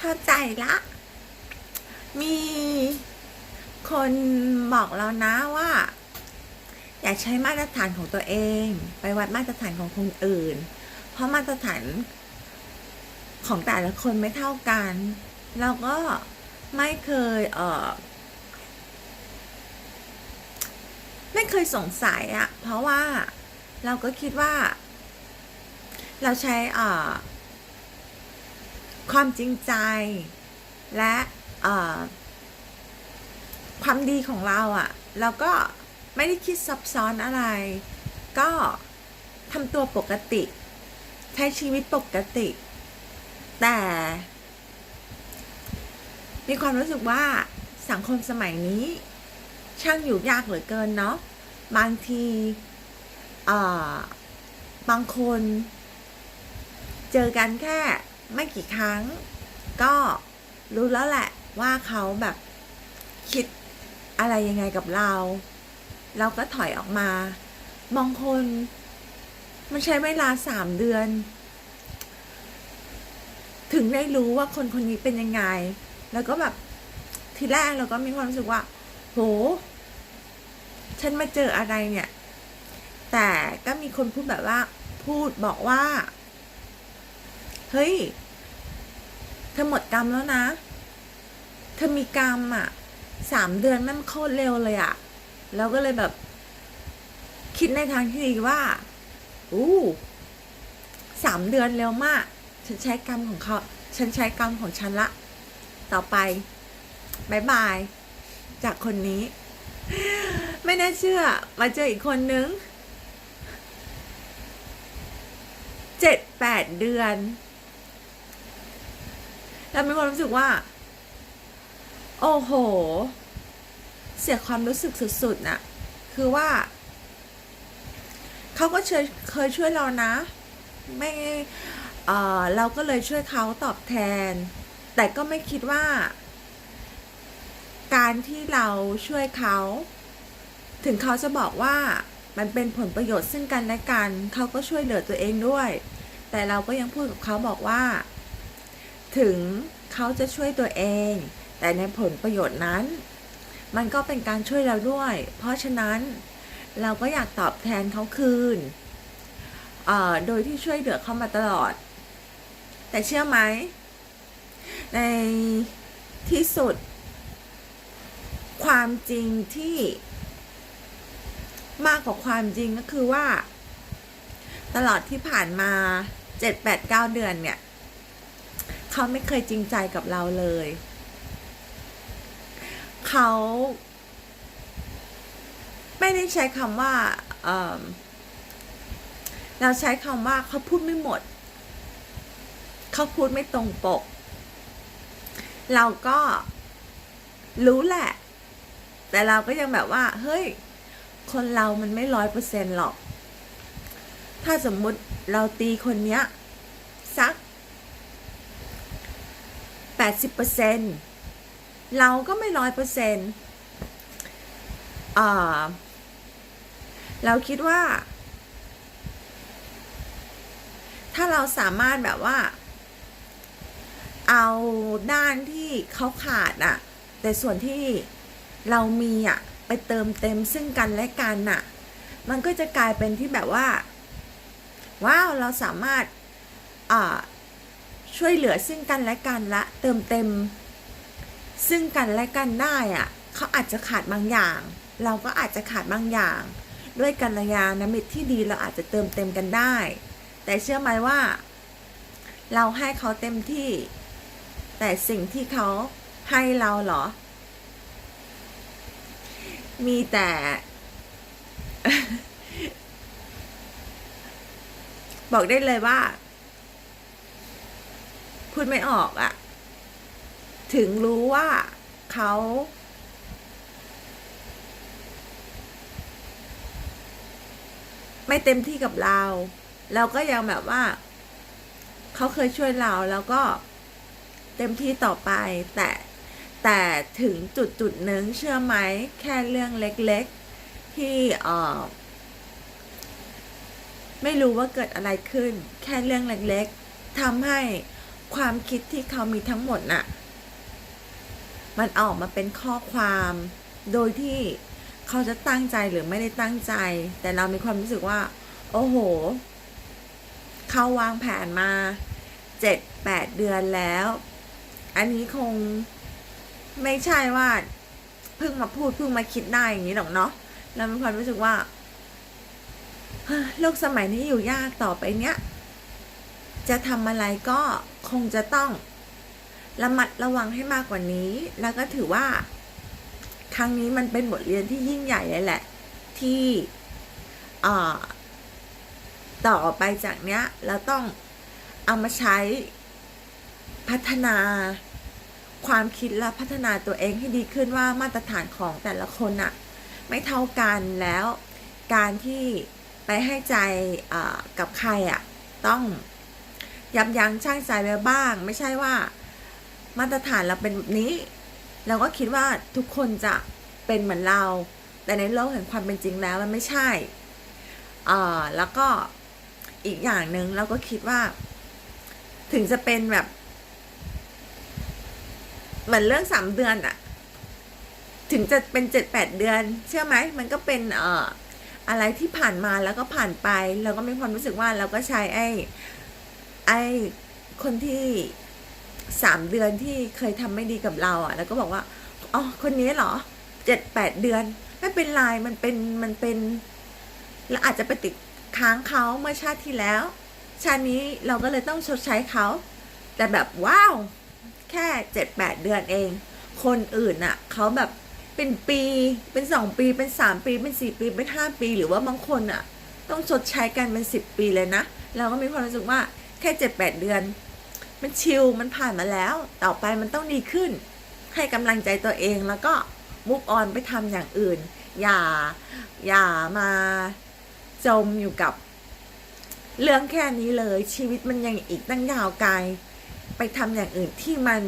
เข้าใจละ มีคนบอกเรานะว่า อย่าใช้มาตรฐานของตัวเอง ไปวัดมาตรฐานของคนอื่น เพราะมาตรฐานของแต่ละคนไม่เท่ากัน เราก็ไม่เคยเออไม่เคยสงสัยอะเพราะว่าเราก็คิดว่า เราใช้อ่อ ความจริงใจและความดีของเราอะเราก็ไม่ได้คิดซับซ้อนอะไร ก็ทำตัวปกติ ใช้ชีวิตปกติ แต่ มีความรู้สึกว่าสังคมสมัยนี้ ช่างอยู่ยากเหลือเกินเนาะบางทีบางคน เจอกันแค่ ไม่กี่ครั้ง ก็รู้แล้วแหละว่าเขาแบบคิดอะไรยังไงกับเรา เราก็ถอยออกมา บางคน มันใช้เวลาสามเดือน ถึงได้รู้ว่าคนคนนี้เป็นยังไง แล้วก็แบบทีแรกเราก็มีความรู้สึกว่า โห ฉันมาเจออะไรเนี่ย แต่ก็มีคนพูดแบบว่า พูดบอกว่า เฮ้ย เธอหมดกรรมแล้วนะ เธอมีกรรมอะสามเดือนแม่งโคตรเร็วเลยอะ แล้วก็เลยแบบ คิดในทางที่ดีว่า อู้สามเดือนเร็วมาก ฉันใช้กรรมของเขา ฉันใช้กรรมของฉันละ ต่อไปบายบาย จากคนนี้ ไม่น่าเชื่อ มาเจออีกคนนึงเจ็ดแปดเดือน แล้วมีความรู้สึกว่า โอ้โห เสียความรู้สึกสุดๆน่ะ คือว่า เขาก็เคยเคยช่วยเรานะ ไม่เออเราก็เลยช่วยเขาตอบแทน แต่ก็ไม่คิดว่า การที่เราช่วยเขา ถึงเขาจะบอกว่ามันเป็นผลประโยชน์ซึ่งกันและกัน เขาก็ช่วยเหลือตัวเองด้วย แต่เราก็ยังพูดกับเขาบอกว่า ถึงเขาจะช่วยตัวเอง แต่ในผลประโยชน์นั้น มันก็เป็นการช่วยเราด้วย เพราะฉะนั้นเราก็อยากตอบแทนเขาคืนเอ่อโดยที่ช่วยเหลือเขามาตลอด แต่เชื่อไหม ในที่สุด ความจริงที่มากกว่าความจริงก็คือว่า ตลอดที่ผ่านมาเจ็ดแปดเก้าเดือนเนี่ย เขาไม่เคยจริงใจกับเราเลย เขาไม่ได้ใช้คำว่าเเราใช้คำว่าเขาพูดไม่หมด เขาพูดไม่ตรงปก เราก็รู้แหละ แต่เราก็ยังแบบว่า เฮ้ย คนเรามันไม่ร้อยเปอร์เซ็นหรอก ถ้าสมมุติเราตีคนเนี้ย สัก แปดสิบเปอร์เซ็นเราก็ไม่ร้อยเปอร์เซ็นอ่าเราคิดว่า ถ้าเราสามารถแบบว่า เอาด้านที่เขาขาดอะแต่ส่วนที่เรามีอะไปเติมเต็มซึ่งกันและกันน่ะมันก็จะกลายเป็นที่แบบว่า ว้าว เราสามารถอ่า ช่วยเหลือซึ่งกันและกันละเติมเต็ม ซึ่งกันและกันได้อะเขาอาจจะขาดบางอย่าง เราก็อาจจะขาดบางอย่าง ด้วยกัลยาณมิตรที่ดีเราอาจจะเติมเต็มกันได้ แต่เชื่อไหมว่า เราให้เขาเต็มที่ แต่สิ่งที่เขาให้เราเหรอ มีแต่บอกได้เลยว่า พูดไม่ออกอะถึงรู้ว่าเขาไม่เต็มที่กับเรา เราก็ยังแบบว่า เขาเคยช่วยเราแล้วก็เต็มที่ต่อไป แต่แต่ถึงจุดจุดหนึ่งเชื่อไหมแค่เรื่องเล็กๆ ที่เออไม่รู้ว่าเกิดอะไรขึ้น แค่เรื่องเล็กๆทำให้ ความคิดที่เขามีทั้งหมดน่ะ มันออกมาเป็นข้อความโดยที่เขาจะตั้งใจหรือไม่ได้ตั้งใจ แต่เรามีความรู้สึกว่า โอ้โห เขาวางแผนมาเจ็ดแปดเดือนแล้ว อันนี้คงไม่ใช่ว่าเพิ่งมาพูดเพิ่งมาคิดได้อย่างนี้หรอกเนาะเรามีความรู้สึกว่าโลกสมัยนี้อยู่ยากต่อไปเนี้ย จะทำอะไรก็ คงจะต้องระมัดระวังให้มากกว่านี้ แล้วก็ถือว่า ครั้งนี้มันเป็นบทเรียนที่ยิ่งใหญ่เลยแหละ ที่ต่อไปจากเนี้ย เราต้องเอามาใช้พัฒนาความคิดและพัฒนาตัวเองให้ดีขึ้นว่ามาตรฐานของแต่ละคนอะไม่เท่ากันแล้ว การที่ไปให้ใจกับใครอะต้อง ยับยั้งชั่งใจไว้บ้าง ไม่ใช่ว่า มาตรฐานเราเป็นแบบนี้ เราก็คิดว่าทุกคนจะเป็นเหมือนเรา แต่ในโลกแห่งความเป็นจริงแล้วมันไม่ใช่อ่าแล้วก็อีกอย่างหนึ่งเราก็คิดว่า ถึงจะเป็นแบบ เหมือนเรื่องสามเดือนอะถึงจะเป็นเจ็ดแปดเดือน เชื่อไหมมันก็เป็นเอ่ออะไรที่ผ่านมาแล้วก็ผ่านไป เราก็มีความรู้สึกว่าเราก็ใช้ไอ้ ไอ้คนที่สามเดือนที่เคยทำไม่ดีกับเราอะแล้วก็บอกว่าอ๋อคนนี้เหรอเจ็ดแปดเดือน ไม่เป็นไรมันเป็นมันเป็นเราอาจจะไปติดค้างเขาเมื่อชาติที่แล้ว ชาตินี้เราก็เลยต้องชดใช้เขา แต่แบบว้าว แค่เจ็ดแปดเดือนเอง คนอื่นน่ะเขาแบบเป็นปีเป็นสองปีเป็นสามปีเป็นสี่ปีเป็นห้าปี หรือว่าบางคนอะ ต้องชดใช้กันเป็นสิบปีเลยนะ เราก็มีความรู้สึกว่า แค่เจ็ดแปดเดือน มันชิลมันผ่านมาแล้ว ต่อไปมันต้องดีขึ้น ให้กำลังใจตัวเองแล้วก็มุกออนไปทำอย่างอื่น อย่าอย่ามาจมอยู่กับ เรื่องแค่นี้เลย ชีวิตมันยังอีกตั้งยาวไกล ไปทำอย่างอื่นที่มัน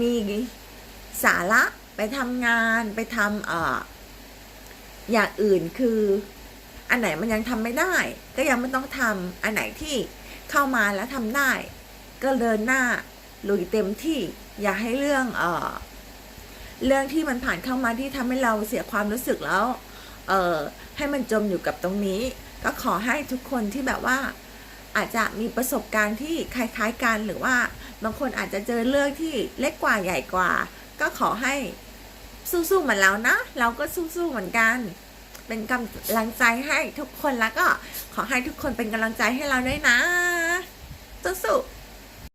มีสาระไปทำงานไปทำเอ่ออย่างอื่นคือ อันไหนมันยังทำไม่ได้ ก็ยังไม่ต้องทำอันไหนที่ เข้ามาแล้วทำได้ ก็เดินหน้าลุยเต็มที่อย่าให้เรื่องเออเรื่องที่มันผ่านเข้ามาที่ทำให้เราเสียความรู้สึกแล้วเออให้มันจมอยู่กับตรงนี้ ก็ขอให้ทุกคนที่แบบว่าอาจจะมีประสบการณ์ที่คล้ายๆกันหรือว่าบางคนอาจจะเจอเรื่องที่เล็กกว่าใหญ่กว่า ก็ขอให้สู้ๆเหมือนเรานะ เราก็สู้ๆเหมือนกัน เป็นกำลังใจให้ทุกคนแล้วก็ขอให้ทุกคนเป็นกำลังใจให้เราด้วยนะ สู้ๆ